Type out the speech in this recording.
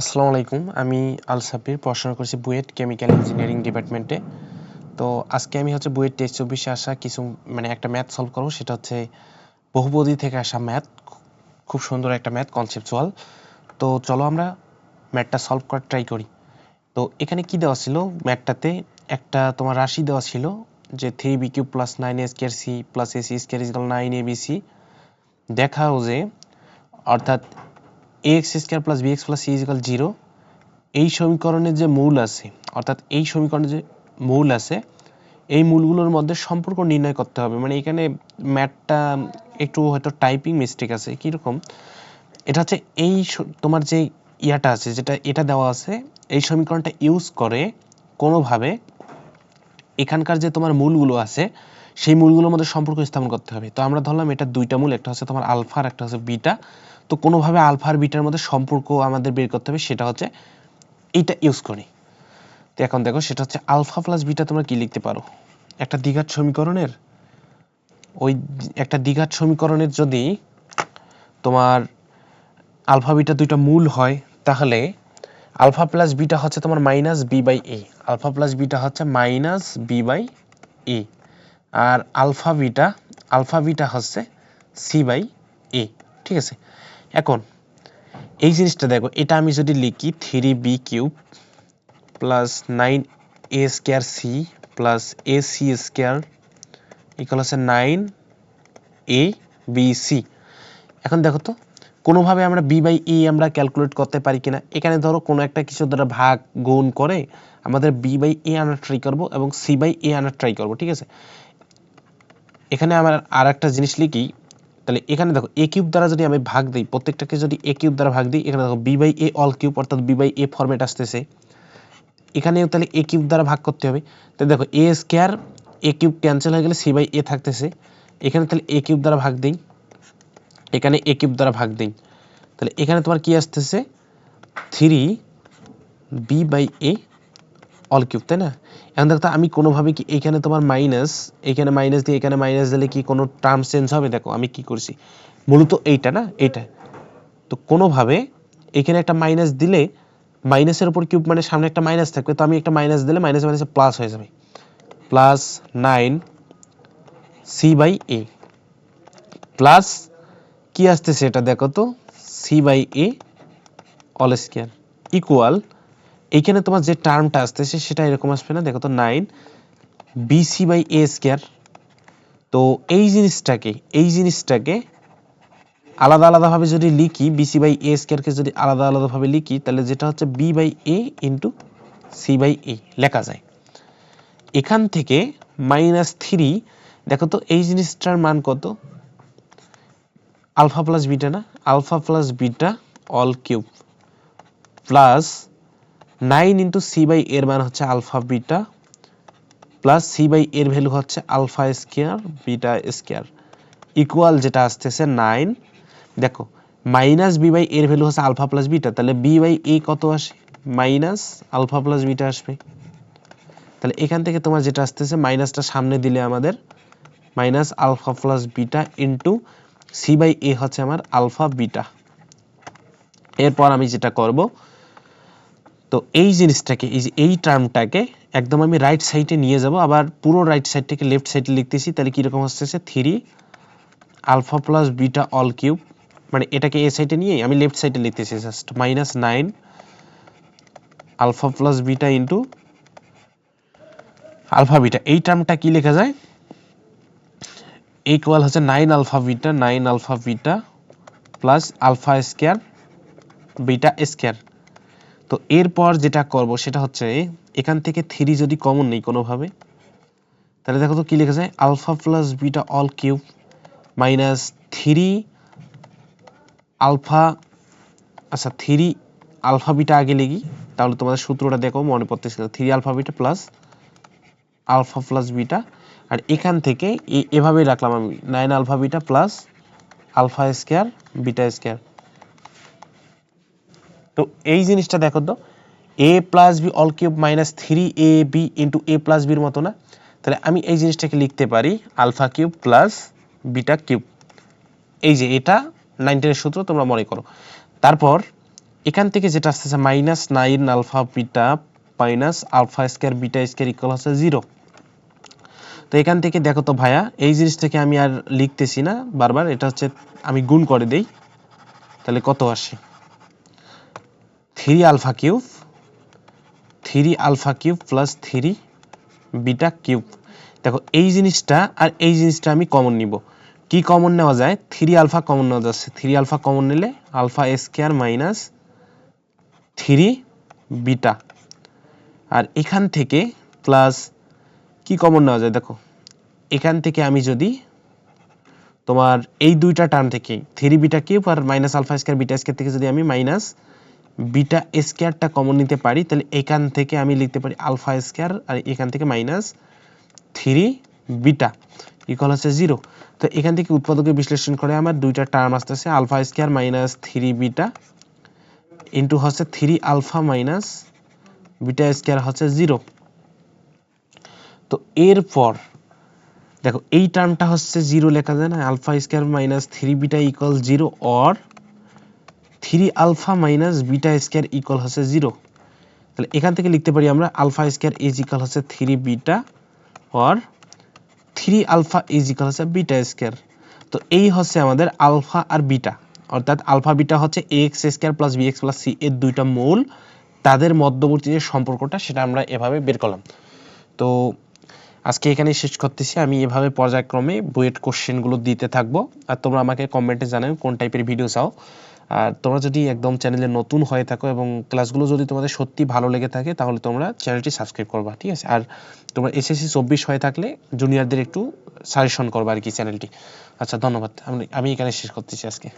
আসসালামু আলাইকুম। আমি আল সাব্বির, পড়াশোনা করছি বুয়েট কেমিক্যাল ইঞ্জিনিয়ারিং ডিপার্টমেন্টে। তো আজকে আমি হচ্ছে বুয়েট টেস্ট চব্বিশে আসা কিছু মানে একটা ম্যাথ সলভ করব। সেটা হচ্ছে বহুপদী থেকে আসা ম্যাথ, খুব সুন্দর একটা ম্যাথ, কনসেপচুয়াল। তো চলো আমরা ম্যাথটা সলভ করার ট্রাই করি। তো এখানে কি দেওয়া ছিল? ম্যাথটাতে একটা তোমার রাশি দেওয়া ছিল যে three B cube plus nine A square C plus A C square equal nine C. দেখাও যে, অর্থাৎ A X square plus B X plus C equal zero এই সমীকরণের যে মূল আছে, অর্থাৎ এই সমীকরণের যে মূল আছে, এই মূলগুলোর মধ্যে সম্পর্ক নির্ণয় করতে হবে। মানে এখানে ম্যাথটা একটু হয়তো টাইপিং মিস্টেক আছে, কীরকম? এটা হচ্ছে এই তোমার যে ইয়াটা আছে, যেটা, এটা দেওয়া আছে, এই সমীকরণটা ইউজ করে কোনোভাবে এখানকার যে তোমার মূলগুলো আছে, সেই মূলগুলোর মধ্যে সম্পর্ক স্থাপন করতে হবে। তো আমরা ধরলাম এটা দুইটা মূল, একটা হচ্ছে তোমার আলফা আর একটা হচ্ছে বিটা। তো কোনোভাবে আলফা আর বিটার মধ্যে সম্পর্ক আমাদের বের করতে হবে, সেটা হচ্ছে এইটা ইউজ করি। তো এখন দেখো, সেটা হচ্ছে আলফা প্লাস বিটা তোমরা কি লিখতে পারো? একটা দ্বিঘাত সমীকরণের, ওই একটা দ্বিঘাত সমীকরণের যদি তোমার আলফা বিটা দুইটা মূল হয়, তাহলে আলফা প্লাস বিটা হচ্ছে তোমার minus B by A. Alpha plus beta হচ্ছে মাইনাস বি বাই এ। আর আলফা বিটা আলফা বিটা হচ্ছে সি বাই এ। ঠিক আছে? এখন, এই জিনিসটা দেখো, এটা আমি যদি লিখি three B cube plus nine A square C plus A C square equal হচ্ছে নাইন এ বি সি। এখন দেখো তো কোনোভাবে আমরা বি বাই ই আমরা ক্যালকুলেট করতে পারি কিনা? এখানে ধরো কোনো একটা কিছু দ্বারা ভাগ, গুণ করে আমাদের বি বাই এ আনার ট্রাই করব এবং সি বাই এ আনার ট্রাই করব, ঠিক আছে? এখানে আমার আর একটা জিনিস লিখি, তাহলে এখানে দেখো এ কিউব দ্বারা যদি আমি ভাগ দিই, প্রত্যেকটাকে যদি এ কিউব দ্বারা ভাগ দিই, এখানে দেখো B by A all cube অর্থাৎ বি বাই এ ফরম্যাট আসতেছে। এখানেও তাহলে এ কিউব দ্বারা ভাগ করতে হবে। তাহলে দেখো A square A cube cancel হয়ে গেলে সি বাই এ থাকতেছে। এখানে তাহলে এ কিউব দ্বারা ভাগ দিই। এখানে এ কিউব দ্বারা ভাগ দিই তাহলে এখানে তোমার কি আসতেছে? Three B by A all cube তাই না? এখন দেখো আমি কোনোভাবে কি এখানে তোমার মাইনাস এখানে মাইনাস দিয়ে এখানে মাইনাস দিলে কি কোনো টার্ম চেঞ্জ হবে? দেখো, আমি কি করছি? মূলত এইটা না? এইটা। তো কোনোভাবে এখানে একটা মাইনাস দিলে মাইনাসের উপর কিউব মানে সামনে একটা মাইনাস থাকবে, তো আমি একটা মাইনাস দিলে মাইনাস মাইনাসে প্লাস হয়ে যাবে। Plus nine C by A plus কি আসতেছে এটা দেখো তো? C by A all square equal এইখানে তোমার যে টার্মটা আসতেছে সেটা এরকম আসবে না। দেখো তো nine BC by A square তো এই জিনিসটাকে এই জিনিসটাকে আলাদা আলাদাভাবে যদি লিখি বিসি বাই এ স্কোয়ারকে যদি আলাদা আলাদাভাবে লিখি, তাহলে যেটা হচ্ছে B by A into C by A লেখা যায়। এখান থেকে মাইনাস থ্রি দেখো তো এই জিনিসটার মান কত? আলফা প্লাস বিটা না? Alpha plus beta all cube plus nine into C by এর মান হচ্ছে alpha beta plus C by এর ভ্যালু হচ্ছে alpha square beta square. Equal যেটা আসতেছে নাইন। দেখো, মাইনাস বি বাই এর ভ্যালু হচ্ছে আলফা প্লাস বিটা, তাহলে বি বাই এ কত আসে? মাইনাস আলফা প্লাস বিটা আসবে। তাহলে এখান থেকে তোমার যেটা আসতেছে, মাইনাসটা সামনে দিলে আমাদের minus alpha plus beta into C by A হচ্ছে আমার আলফা বিটা এরপর আমি যেটা করব, তো এই জিনিসটাকে, এই যে এই টার্মটাকে একদম আমি রাইট সাইডে নিয়ে যাব, আবার পুরো রাইট সাইড থেকে লেফট সাইডে লিখতেছি, তাহলে কীরকম আসতেছে? Three alpha plus beta all cube মানে এটাকে এ সাইডে নিয়ে আমি লেফট সাইডে লিখতেছি just minus nine alpha plus beta into alpha beta এই টার্মটা কি লেখা যায়? ইকুয়াল হচ্ছে nine alpha beta nine alpha beta plus alpha square beta square তো এরপর যেটা করব সেটা হচ্ছে এখান থেকে থ্রি যদি কমন নেই কোনোভাবে, তাহলে দেখো তো কি লেখা যায় alpha plus beta all cube minus three alpha আচ্ছা থ্রি আলফা বিটা আগে লিখি, তাহলে তোমাদের সূত্রটা দেখো মনে পড়তেছে three alpha beta plus alpha plus beta আর এখান থেকে এভাবেই রাখলাম আমি। Nine alpha beta plus alpha square, beta square. তো এই জিনিসটা দেখো তো A plus B all cube minus three A B into A plus বির মতো না? তাহলে আমি এই জিনিসটাকে লিখতে পারি alpha cube plus beta cube. এই যে এটা নাইনটিনের সূত্র, তোমরা মনে করো। তারপর এখান থেকে যেটা আসতেছে minus nine alpha beta minus alpha square beta square equal হচ্ছে জিরো তো এখান থেকে দেখো তো ভাইয়া, এই জিনিসটাকে আমি আর লিখতেছি না বারবার, এটা হচ্ছে আমি গুণ করে দেই। তাহলে কত আসে? Three alpha cube, three alpha cube plus three beta cube. দেখো, এই জিনিসটা আর এই জিনিসটা আমি কমন নিব। কি কমন নেওয়া যায়? থ্রি আলফা কমন নেওয়া যাচ্ছে। থ্রি আলফা কমন নিলে alpha square minus three beta. আর এখান থেকে প্লাস কি কমন নেওয়া যায়? দেখো, এখান থেকে আমি যদি তোমার এই দুইটা টার্ম থেকে থ্রি বিটা কিউব আর minus alpha square beta square থেকে যদি আমি মাইনাস বিটা স্কোয়ারটা কমন নিতে পারি, তাহলে এখান থেকে আমি লিখতে পারি আলফা স্কোয়ার আর এখান থেকে মাইনাস থ্রি বিটা ইকুয়াল হচ্ছে জিরো তো এখান থেকে উৎপাদকে বিশ্লেষণ করে আমার দুইটা টার্ম আসতেছে alpha square minus three beta into হচ্ছে three alpha minus beta square হচ্ছে জিরো তো এরপর, দেখো, এই টার্মটা হচ্ছে জিরো লেখা যায় না, alpha square minus three beta equal zero or three alpha minus beta square equal হচ্ছে জিরো। তাহলে এখান থেকে লিখতে পারি আমরা আলফা স্কোয়ার ইজ ইকুয়াল হচ্ছে three beta or three alpha is equal হচ্ছে বিটা স্কোয়ার। তো এই হচ্ছে আমাদের আলফা আর বিটা, অর্থাৎ আলফা বিটা হচ্ছে X square plus B X plus C এর দুইটা মূল। তাদের মধ্যবর্তী যে সম্পর্কটা, সেটা আমরা এভাবে বের করলাম। তো আজকে এখানেই শেষ করতেছি। আমি এভাবে পর্যায়ক্রমে বুয়েট কোশ্চেনগুলো দিতে থাকব। আর তোমরা আমাকে কমেন্টে জানাও কোন টাইপের ভিডিও চাও। আর তোমরা যদি একদম চ্যানেলে নতুন হয়ে থাকো এবং ক্লাসগুলো যদি তোমাদের সত্যি ভালো লেগে থাকে, তাহলে তোমরা চ্যানেলটি সাবস্ক্রাইব করবা, ঠিক আছে? আর তোমরা এসএসসি চব্বিশ হয়ে থাকলে জুনিয়রদের একটু সাজেশন করবা আর কি চ্যানেলটি। আচ্ছা ধন্যবাদ। আমি আমি এখানে শেষ করতেছি আজকে।